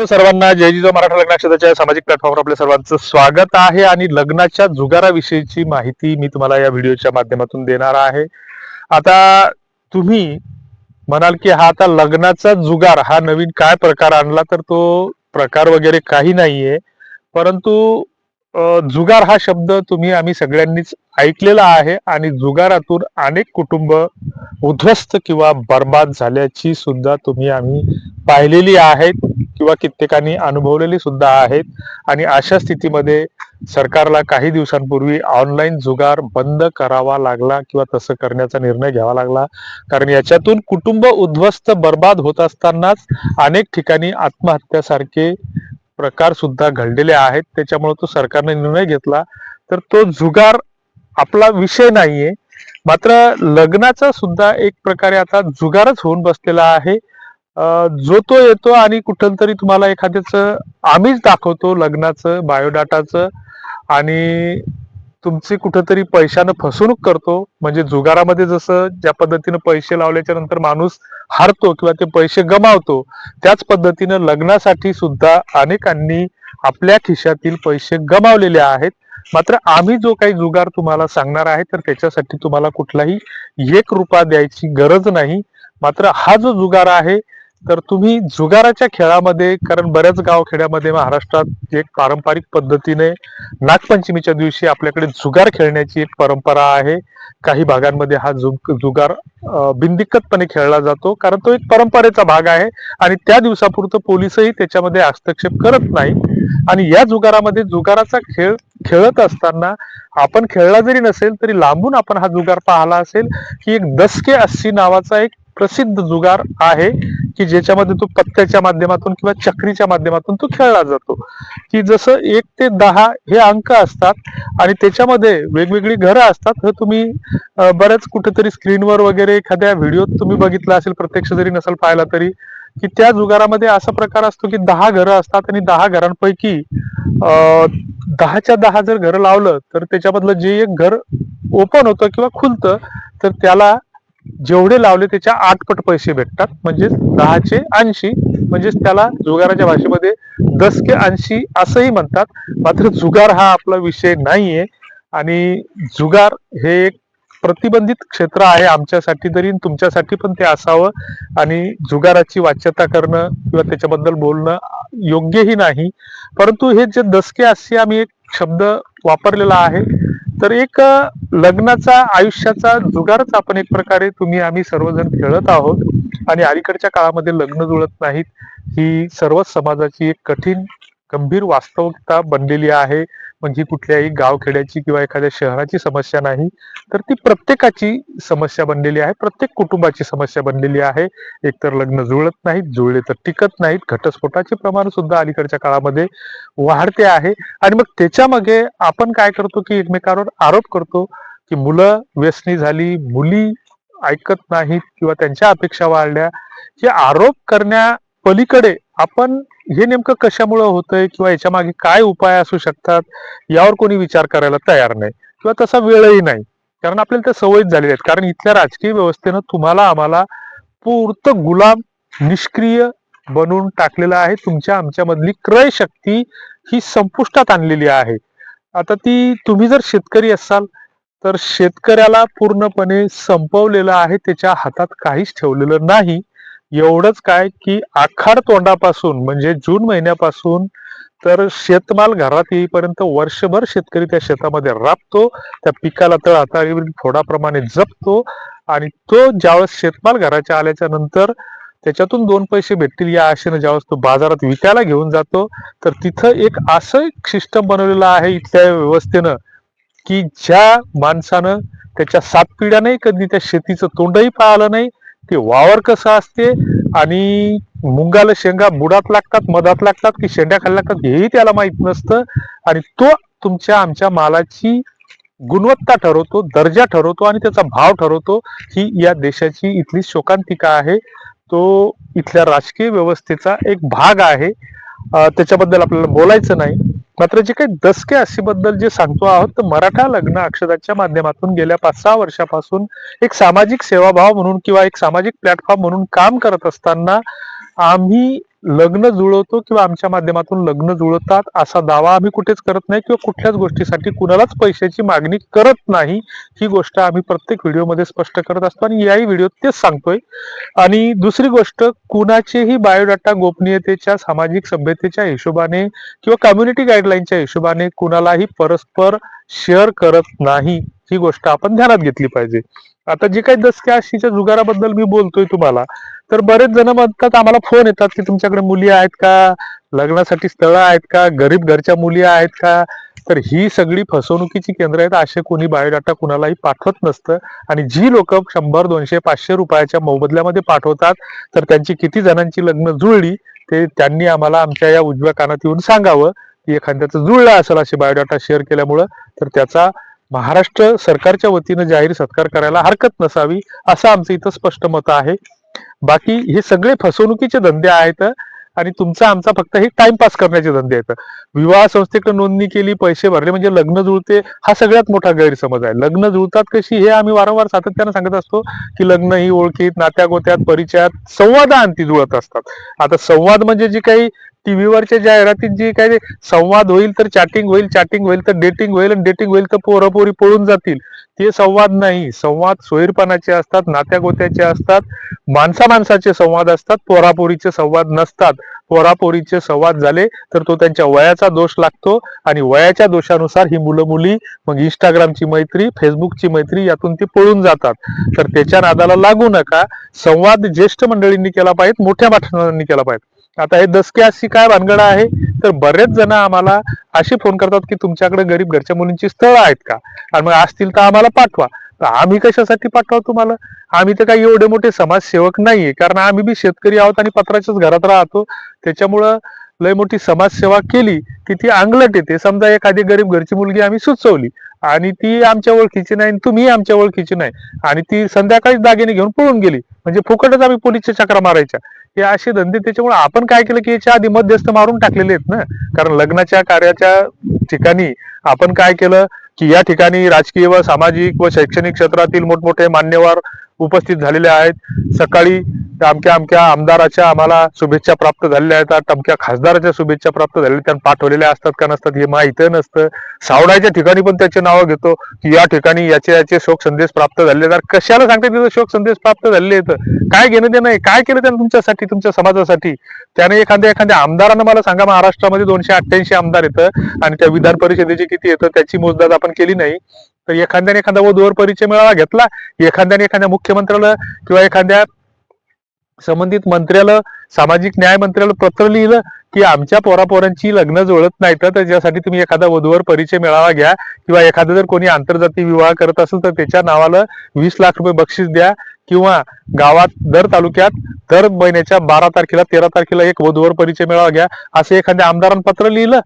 सर्वांना जय जिजाऊ मराठा लग्नाक्षताच्या सामाजिक प्लॅटफॉर्मवर आपल्या सर्वांचं स्वागत आहे आणि लग्नाच्या जुगाराविषयीची माहिती मी तुम्हाला या व्हिडिओच्या माध्यमातून देणार आहे. आता तुम्ही म्हणाल की हा आता लग्नाचा जुगार हा नवीन काय प्रकार आणला तर तो प्रकार वगैरे काही नाहीये. परंतु जुगार हा शब्द तुम्ही आम्ही सगळ्यांनीच ऐकलेला आहे आणि जुगारातून अनेक कुटुंब उद्ध्वस्त किंवा बर्बाद झाल्याची सुद्धा तुम्ही आम्ही पाहिलेली आहेत किंवा कित्येकांनी अनुभवलेली सुद्धा आहेत. आणि अशा स्थितीमध्ये सरकारला काही दिवसांपूर्वी ऑनलाईन जुगार बंद करावा लागला किंवा तसं करण्याचा निर्णय घ्यावा लागला. कारण याच्यातून कुटुंब उद्ध्वस्त बर्बाद होत असतानाच अनेक ठिकाणी आत्महत्यासारखे प्रकार सुद्धा घडलेले आहेत. त्याच्यामुळे तो सरकारने निर्णय घेतला. तर तो जुगार आपला विषय नाहीये. मात्र लग्नाचा सुद्धा एक प्रकारे आता जुगारच होऊन बसलेला आहे. जो तो येतो आणि कुठं तरी तुम्हाला एखाद्याच आम्हीच दाखवतो लग्नाचं बायोडाटाचं आणि तुमची कुठंतरी पैशानं फसवणूक करतो. म्हणजे जुगारामध्ये जसं ज्या पद्धतीनं पैसे लावल्याच्या नंतर माणूस हारतो किंवा ते पैसे गमावतो त्याच पद्धतीनं लग्नासाठी सुद्धा अनेकांनी आपल्या खिशातील पैसे गमावलेले आहेत. मात्र आम्ही जो काही जुगार तुम्हाला सांगणार आहे तर त्याच्यासाठी तुम्हाला कुठलाही एक रुपया द्यायची गरज नाही. मात्र हा जो जुगार आहे तर तुम्ही जुगाराच्या खेळामध्ये कारण बऱ्याच गावखेड्यामध्ये महाराष्ट्रात एक पारंपरिक पद्धतीने नागपंचमीच्या दिवशी आपल्याकडे जुगार खेळण्याची एक परंपरा आहे. काही भागांमध्ये हा जु- जुगार बिनदिक्कतपणे खेळला जातो कारण तो एक परंपरेचा भाग आहे आणि त्या दिवसापुरतं पोलिसही त्याच्यामध्ये हस्तक्षेप करत नाही. आणि या जुगारामध्ये जुगाराचा खेळ खेळत असताना आपण खेळला जरी नसेल तरी लांबून आपण हा जुगार पाहिला असेल की एक दसके अस्सी नावाचा एक प्रसिद्ध जुगार आहे की ज्याच्यामध्ये तो पत्त्याच्या माध्यमातून किंवा चक्रीच्या माध्यमातून तो खेळला जातो. की जसं एक ते दहा हे अंक असतात आणि त्याच्यामध्ये वेगवेगळी घरं असतात हे तुम्ही बऱ्याच कुठेतरी स्क्रीनवर वगैरे एखाद्या व्हिडिओत तुम्ही बघितला असेल प्रत्यक्ष जरी नसेल पाहिला तरी की त्या जुगारामध्ये असा प्रकार असतो की दहा घरं असतात आणि दहा घरांपैकी दहाच्या दहा जर घरं लावलं तर त्याच्यामधलं जे एक घर ओपन होतं किंवा खुलतं तर त्याला जेवढे लावले त्याच्या आठ पट पैसे भेटतात म्हणजेच दहाचे ऐंशी म्हणजेच त्याला जुगाराच्या भाषेमध्ये दस के ऐंशी असंही म्हणतात. मात्र जुगार हा आपला विषय नाहीये आणि जुगार हे एक प्रतिबंधित क्षेत्र आहे आमच्यासाठी तरी तुमच्यासाठी पण ते असावं. आणि जुगाराची वाच्यता करणं किंवा त्याच्याबद्दल बोलणं योग्यही नाही. परंतु हे जे दसके असे आम्ही एक शब्द वापरलेला आहे तर एक लग्नाचा आयुष्याचा जुगारच आपण एक प्रकारे तुम्ही आम्ही सर्वजण खेळत आहोत. आणि अलीकडच्या काळामध्ये लग्न जुळत नाहीत. ही सर्वच समाजाची एक कठीण गंभीर वास्तविकता बनलेली आहे. म्हणजे कुठल्याही गावखेड्याची किंवा एखाद्या शहराची समस्या नाही तर ती प्रत्येकाची समस्या बनलेली आहे प्रत्येक कुटुंबाची समस्या बनलेली आहे. एकतर लग्न जुळत नाहीत जुळले तर टिकत नाहीत घटस्फोटाचे प्रमाण सुद्धा अलीकडच्या काळामध्ये वाढते आहे. आणि मग त्याच्यामागे आपण काय करतो की एकमेकांवर आरोप करतो की मुलं व्यसनी झाली मुली ऐकत नाहीत किंवा त्यांच्या अपेक्षा वाढल्या. हे आरोप करण्या पलीकडे आपण हे नेमकं कशामुळं होतंय किंवा याच्या मागे काय उपाय असू शकतात यावर कोणी विचार करायला तयार नाही किंवा तसा वेळही नाही. कारण आपल्याला त्या सवयीच झालेल्या आहेत. कारण इथल्या राजकीय व्यवस्थेनं तुम्हाला आम्हाला पूर्त गुलाम निष्क्रिय बनवून टाकलेलं आहे. तुमच्या आमच्यामधली क्रय शक्ती ही संपुष्टात आणलेली आहे. आता ती तुम्ही जर शेतकरी असाल तर शेतकऱ्याला पूर्णपणे संपवलेलं आहे त्याच्या हातात काहीच ठेवलेलं नाही. एवढंच काय की आखाड तोंडापासून म्हणजे जून महिन्यापासून तर शेतमाल घरात येईपर्यंत वर्षभर शेतकरी त्या शेतामध्ये राबतो त्या पिकाला तळ हाताळीवरील फोडाप्रमाणे जपतो आणि तो ज्यावेळेस शेतमाल घराच्या आल्याच्यानंतर त्याच्यातून दोन पैसे भेटतील या आशेनं ज्यावेळेस तो बाजारात विकायला घेऊन जातो तर तिथं एक असं एक सिस्टम बनवलेलं आहे इथल्या व्यवस्थेनं की ज्या माणसानं त्याच्या सात पिढ्याने कधी त्या शेतीचं तोंडही पाहिलं नाही ते वावर कसं असते आणि मुंगाला शेंगा बुडात लागतात मधात लागतात की शेंड्या खाली लागतात हेही त्याला माहीत नसतं. आणि तो तुमच्या आमच्या मालाची गुणवत्ता ठरवतो दर्जा ठरवतो आणि त्याचा भाव ठरवतो. ही या देशाची इथली शोकांतिका आहे. तो इथल्या राजकीय व्यवस्थेचा एक भाग आहे. त्याच्याबद्दल आपल्याला बोलायचं नाही. मात्र जे काही दसके अस्सी बद्दल जे सांगतो आहोत तर मराठा लग्न अक्षदाच्या माध्यमातून गेल्या पाच सहा वर्षापासून एक सामाजिक सेवाभाव म्हणून किंवा एक सामाजिक प्लॅटफॉर्म म्हणून काम करत असताना आम्ही लग्न जुळवतो किंवा आमच्या माध्यमातून लग्न जुळतात असा दावा आम्ही कुठेच करत नाही किंवा कुठल्याच गोष्टीसाठी कुणालाच पैशाची मागणी करत नाही. ही गोष्ट आम्ही प्रत्येक व्हिडिओमध्ये स्पष्ट करत असतो आणि याही व्हिडिओत तेच सांगतोय. आणि दुसरी गोष्ट कुणाचेही बायोडाटा गोपनीयतेच्या सामाजिक सभ्यतेच्या हिशोबाने किंवा कम्युनिटी गाईडलाईनच्या हिशोबाने कुणालाही परस्पर शेअर करत नाही. ही गोष्ट आपण ध्यानात घेतली पाहिजे. आता जे काही दसक्या आशीच्या जुगाराबद्दल मी बोलतोय तुम्हाला तर बरेच जण म्हणतात आम्हाला फोन येतात की तुमच्याकडे मुली आहेत का? लग्नासाठी स्थळं आहेत का? गरीब घरच्या मुली आहेत का? तर ही सगळी फसवणुकीची केंद्र आहेत. असे कोणी बायोडाटा कुणालाही पाठवत नसतं. आणि जी लोक शंभर दोनशे पाचशे रुपयाच्या मोबदल्यामध्ये पाठवतात तर त्यांची किती जणांची लग्न जुळली ते त्यांनी आम्हाला आमच्या या उजव्या कानात येऊन सांगावं की एखाद्याचं जुळलं असेल असे बायोडाटा शेअर केल्यामुळं तर त्याचा महाराष्ट्र सरकारच्या वतीनं जाहीर सत्कार करायला हरकत नसावी असं आमचं इथं स्पष्ट मत आहे. बाकी हे सगळे फसवणुकीचे धंदे आहेत आणि तुमचा आमचा फक्त हे टाइमपास करण्याचे धंदे आहेत. विवाह संस्थेकडे नोंदणी केली पैसे भरले म्हणजे लग्न जुळते हा सगळ्यात मोठा गैरसमज आहे. लग्न जुळतात कशी हे आम्ही वारंवार सातत्यानं सांगत असतो की लग्न ही ओळखीत नात्या गोत्यात परिचयात संवादाअंती जुळत असतात. आता संवाद म्हणजे जी काही टीव्हीवरच्या जाहिरातीत जी काही संवाद होईल तर चॅटिंग होईल चॅटिंग होईल तर डेटिंग होईल आणि डेटिंग होईल तर पोरापोरी पळून जातील. ते संवाद नाही. संवाद सोयीरपणाचे असतात नात्यागोत्याचे असतात माणसा माणसाचे संवाद असतात पोरापोरीचे संवाद नसतात. पोरापोरीचे संवाद झाले तर तो त्यांच्या वयाचा दोष लागतो आणि वयाच्या दोषानुसार ही मुलं मुली मग इंस्टाग्रामची मैत्री फेसबुकची मैत्री यातून ती पळून जातात. तर त्याच्या नादाला लागू नका. संवाद ज्येष्ठ मंडळींनी केला पाहिजे मोठ्या माणसांनी केला पाहिजे. आता हे दसके अशी काय भानगड आहे? तर बरेच जण आम्हाला असे फोन करतात की तुमच्याकडे गरीब घरच्या मुलींची स्थळं आहेत का? आणि मग असतील तर आम्हाला पाठवा. तर आम्ही कशासाठी पाठवा तुम्हाला? आम्ही तर काही एवढे मोठे समाजसेवक नाहीये. कारण आम्ही बी शेतकरी आहोत आणि पत्राच्याच घरात राहतो. त्याच्यामुळं लय मोठी समाजसेवा केली. की ती अंगलट येते. समजा एखादी गरीब घरची मुलगी आम्ही सुचवली आणि ती आमच्या ओळखीची नाही आणि तुम्ही आमच्या ओळखीची नाही आणि ती संध्याकाळीच दागिने घेऊन पळून गेली. म्हणजे फुकटच आम्ही पोलीसच्या चक्रा मारायच्या. हे असे धंदे त्याच्यामुळे आपण काय केलं की याच्या आधी मध्यस्थ मारून टाकलेले आहेत ना? कारण लग्नाच्या कार्याच्या ठिकाणी आपण काय केलं की या ठिकाणी राजकीय व सामाजिक व शैक्षणिक क्षेत्रातील मोठमोठे मान्यवर उपस्थित झालेले आहेत. सकाळी अमक्या अमक्या आमदाराच्या आम्हाला शुभेच्छा प्राप्त झालेल्या आहेत. अमक्या खासदाराच्या शुभेच्छा प्राप्त झालेल्या त्यांना पाठवलेल्या असतात का नसतात हे माहीत नसतं. सावडाच्या ठिकाणी पण त्याचे नावं घेतो. की या ठिकाणी याचे याचे शोक संदेश प्राप्त झालेले आहेत. कशाला सांगतात तिथं शोक संदेश प्राप्त झालेले आहेत. काय घेणं देणं आहे? काय केलं त्यानं तुमच्यासाठी तुमच्या समाजासाठी? त्याने एखाद्या एखाद्या आमदारानं मला सांगा महाराष्ट्रामध्ये दोनशे अठ्ठ्याऐंशी आमदार येतं आणि त्या विधान परिषदेचे किती येतं? त्याची मोजदाद आपण केली नाही. तर एखाद्याने एखादा वधूवर परिचय मेळावा घेतला एखाद्याने एखाद्या मुख्यमंत्र्याला किंवा एखाद्या संबंधित मंत्र्याला सामाजिक न्याय मंत्र्याला पत्र लिहिलं की आमच्या पोरापोरांची लग्न जुळत नाहीत तर त्याच्यासाठी तुम्ही एखादा वधूवर परिचय मेळावा घ्या किंवा एखादं जर कोणी आंतरजातीय विवाह करत असेल तर त्याच्या नावाला वीस लाख रुपये बक्षीस द्या किंवा गावात दर तालुक्यात दर महिन्याच्या बारा तारखेला तेरा तारखेला एक वधूवर परिचय मेळावा घ्या. असं एखाद्या आमदारांना पत्र लिहिलं.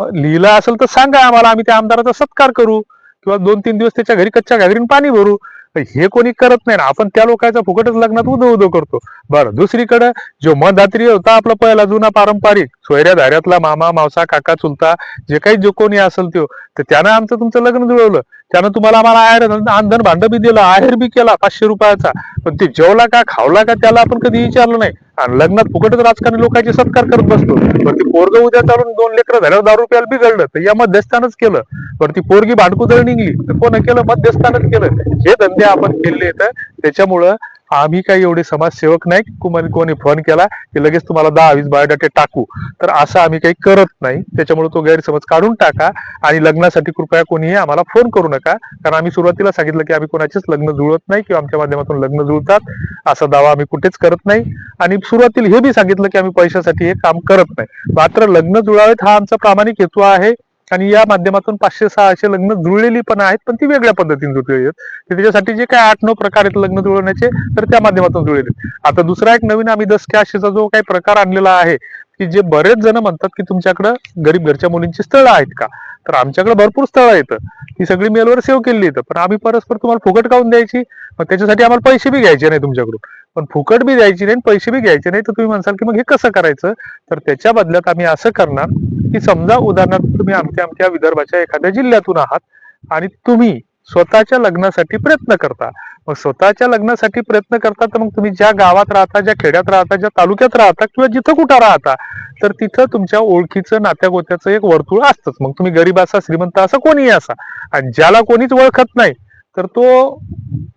लिहिलं असेल तर सांगा आम्हाला आम्ही त्या आमदाराचा सत्कार करू. किंवा दोन तीन दिवस त्याच्या घरी कच्च्या घागरीन पाणी भरू. हे कोणी करत नाही ना. आपण त्या लोकांचा फुकटच लग्नात उदो उदो करतो. बरं दुसरीकडे जो मधात्री होता आपला पहिला जुना पारंपरिक सोयऱ्या धाऱ्यातला मामा मावसा काका चुलता जे काही जो कोणी असेल तो तर त्यानं आमचं तुमचं लग्न जुळवलं. त्यानं तुम्हाला आम्हाला आहेर अंधन भांड बी दिलं आहेर बी केला पाचशे रुपयाचा. पण ते जेवला का खावला का त्याला आपण कधी विचारलं नाही. आणि लग्नात फुकटच राजकारणी लोकांचे सत्कार करत बसतो. पण ती पोरग उद्या चालून दोन लेकरं झाल्यावर दारू रुपयाला बिघडलं तर या मध्यस्थानच केलं. पण ती पोरगी भांडकुदळ निघली तर कोण केलं? मध्यस्थानच केलं. हे धंदे आपण केले तर त्याच्यामुळं आम्ही काही एवढे समाजसेवक नाही कुमार कोणी फोन केला की लगेच तुम्हाला दहा वीस बायोडाटे टाकू. तर असं आम्ही काही करत नाही. त्याच्यामुळे तो गैरसमज काढून टाका आणि लग्नासाठी कृपया कोणीही आम्हाला फोन करू नका. कारण आम्ही सुरुवातीला सांगितलं की आम्ही कोणाचेच लग्न जुळत नाही किंवा आमच्या माध्यमातून लग्न जुळतात. असा दावा आम्ही कुठेच करत नाही. आणि सुरुवातीला हे बी सांगितलं की आम्ही पैशासाठी हे काम करत नाही. मात्र लग्न जुळावेत हा आमचा प्रामाणिक हेतू आहे. आणि या माध्यमातून पाचशे सहाशे लग्न जुळलेली पण आहेत पण ती वेगळ्या पद्धतीने जुळलेली आहेत. त्याच्यासाठी जे काय आठ नऊ प्रकार आहेत लग्न जुळवण्याचे तर त्या माध्यमातून जुळलेले आता दुसरा एक नवीन आम्ही दस कॅशचा जो काही प्रकार आणलेला आहे की जे बरेच जण म्हणतात की तुमच्याकडे गरीब घरच्या मुलींची स्थळं आहेत का? तर आमच्याकडे भरपूर स्थळं आहेत. ही सगळी मेलवर सेव्ह केलेली इथं पण आम्ही परस्पर तुम्हाला फुकट काढून द्यायची? मग त्याच्यासाठी आम्हाला पैसे बी घ्यायचे नाही तुमच्याकडून. पण फुकट बी द्यायची नाही पैसे बी घ्यायचे नाही तर तुम्ही म्हणसाल की मग हे कसं करायचं? तर त्याच्या बदल्यात आम्ही असं करणार की समजा उदाहरणार्थ तुम्ही आमच्या आमच्या विदर्भाच्या एखाद्या जिल्ह्यातून आहात आणि तुम्ही स्वतःच्या लग्नासाठी प्रयत्न करता. मग स्वतःच्या लग्नासाठी प्रयत्न करता तर मग तुम्ही ज्या गावात राहता ज्या खेड्यात राहता ज्या तालुक्यात राहता किंवा जिथं कुठं राहता तर तिथं तुमच्या ओळखीचं नात्यागोत्याचं एक वर्तुळ असतंच. मग तुम्ही गरीब असा श्रीमंत असा कोणीही असा. आणि ज्याला कोणीच ओळखत नाही तर तो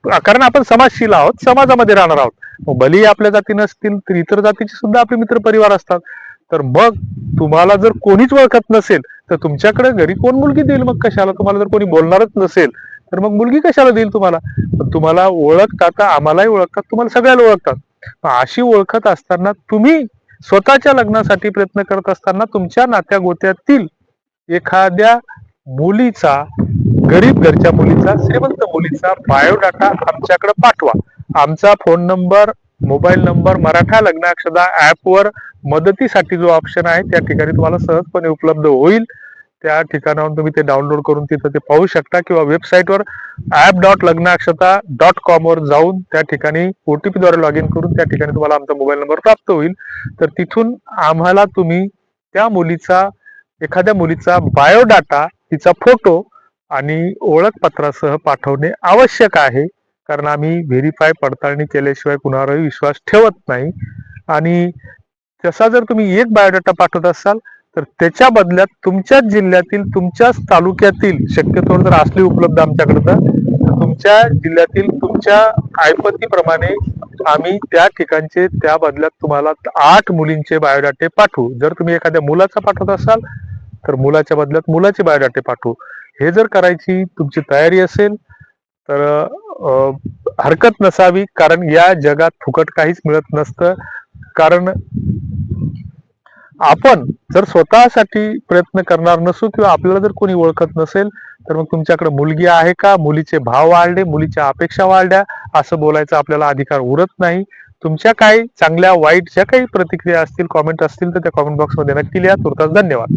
कारण आपण समाजशील आहोत समाजामध्ये राहणार आहोत. मग भलेही आपल्या जाती नसतील तर इतर जातीचे सुद्धा आपले मित्र परिवार असतात. तर मग तुम्हाला जर कोणीच ओळखत नसेल तर तुमच्याकडे घरी कोण मुलगी देईल? मग कशाला? तुम्हाला जर कोणी बोलणारच नसेल तर मग मुलगी कशाला देईल तुम्हाला? तुम्हाला ओळखतात का? आम्हालाही ओळखतात तुम्हाला सगळ्याला ओळखतात. अशी ओळखत असताना तुम्ही स्वतःच्या लग्नासाठी प्रयत्न करत असताना तुमच्या नात्या गोत्यातील एखाद्या मुलीचा गरीब घरच्या मुलीचा श्रीमंत मुलीचा बायोडाटा आमच्याकडे पाठवा. आमचा phone number mobile number Maratha Lagnakshada ऍपवर मदतीसाठी जो ऑप्शन आहे त्या ठिकाणी तुम्हाला सहजपणे उपलब्ध होईल. त्या ठिकाणाहून तुम्ही ते डाउनलोड करून तिथं ते पाहू शकता किंवा वेबसाईटवर ऍप डॉट लग्नाक्षता डॉट कॉमवर जाऊन त्या ठिकाणी ओटीपी द्वारे लॉग इन करून त्या ठिकाणी तुम्हाला आमचा मोबाईल नंबर प्राप्त होईल. तर तिथून आम्हाला तुम्ही त्या मुलीचा एखाद्या मुलीचा बायोडाटा तिचा फोटो आणि ओळखपत्रासह पाठवणे आवश्यक आहे. कारण आम्ही व्हेरीफाय पडताळणी केल्याशिवाय कुणावरही विश्वास ठेवत नाही. आणि तसा जर तुम्ही एक बायोडाटा पाठवत असाल तर त्याच्या बदल्यात तुमच्याच जिल्ह्यातील तुमच्याच तालुक्यातील शक्यतोवर जर असली उपलब्ध आमच्याकडे तर तुमच्या जिल्ह्यातील तुमच्या आयपतीप्रमाणे आम्ही त्या ठिकाणचे त्या बदल्यात तुम्हाला आठ मुलींचे बायोडाटे पाठवू. जर तुम्ही एखाद्या मुलाचा पाठवत असाल तर मुलाच्या बदल्यात मुलाचे बायोडाटे पाठवू. हे जर करायची तुमची तयारी असेल तर हरकत नसावी कारण या जगात फुकट काहीच मिळत नसतं. कारण आपण जर स्वतःसाठी प्रयत्न करणार नसू किंवा आपल्याला जर कोणी ओळखत नसेल तर मग तुमच्याकडे मुलगी आहे का? मुलीचे भाव वाढले मुलीच्या अपेक्षा वाढल्या असं बोलायचा आपल्याला अधिकार उरत नाही. तुमच्या काही चांगल्या वाईट ज्या काही प्रतिक्रिया असतील कॉमेंट असतील तर त्या कॉमेंट बॉक्समध्ये नक्की लिहा. तुर्तास धन्यवाद.